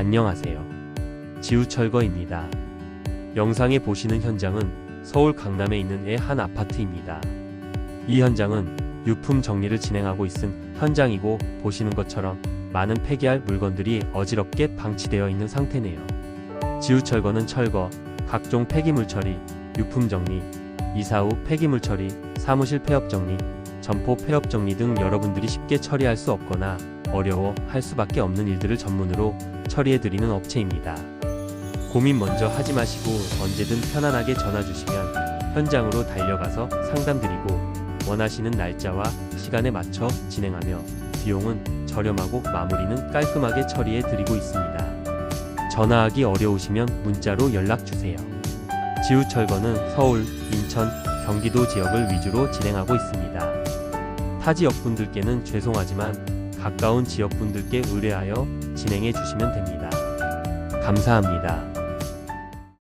안녕하세요. 지우철거입니다. 영상에 보시는 현장은 서울 강남에 있는 애 한 아파트입니다. 이 현장은 유품 정리를 진행하고 있은 현장이고 보시는 것처럼 많은 폐기할 물건들이 어지럽게 방치되어 있는 상태네요. 지우철거는 철거, 각종 폐기물 처리, 유품 정리, 이사 후 폐기물 처리, 사무실 폐업 정리, 점포 폐업 정리 등 여러분들이 쉽게 처리할 수 없거나 어려워 할 수밖에 없는 일들을 전문으로 처리해드리는 업체입니다. 고민 먼저 하지 마시고 언제든 편안하게 전화 주시면 현장으로 달려가서 상담드리고 원하시는 날짜와 시간에 맞춰 진행하며 비용은 저렴하고 마무리는 깔끔하게 처리해 드리고 있습니다. 전화하기 어려우시면 문자로 연락 주세요. 지우철거는 서울, 인천, 경기도 지역을 위주로 진행하고 있습니다. 타 지역 분들께는 죄송하지만 가까운 지역 분들께 의뢰하여 진행해 주시면 됩니다. 감사합니다.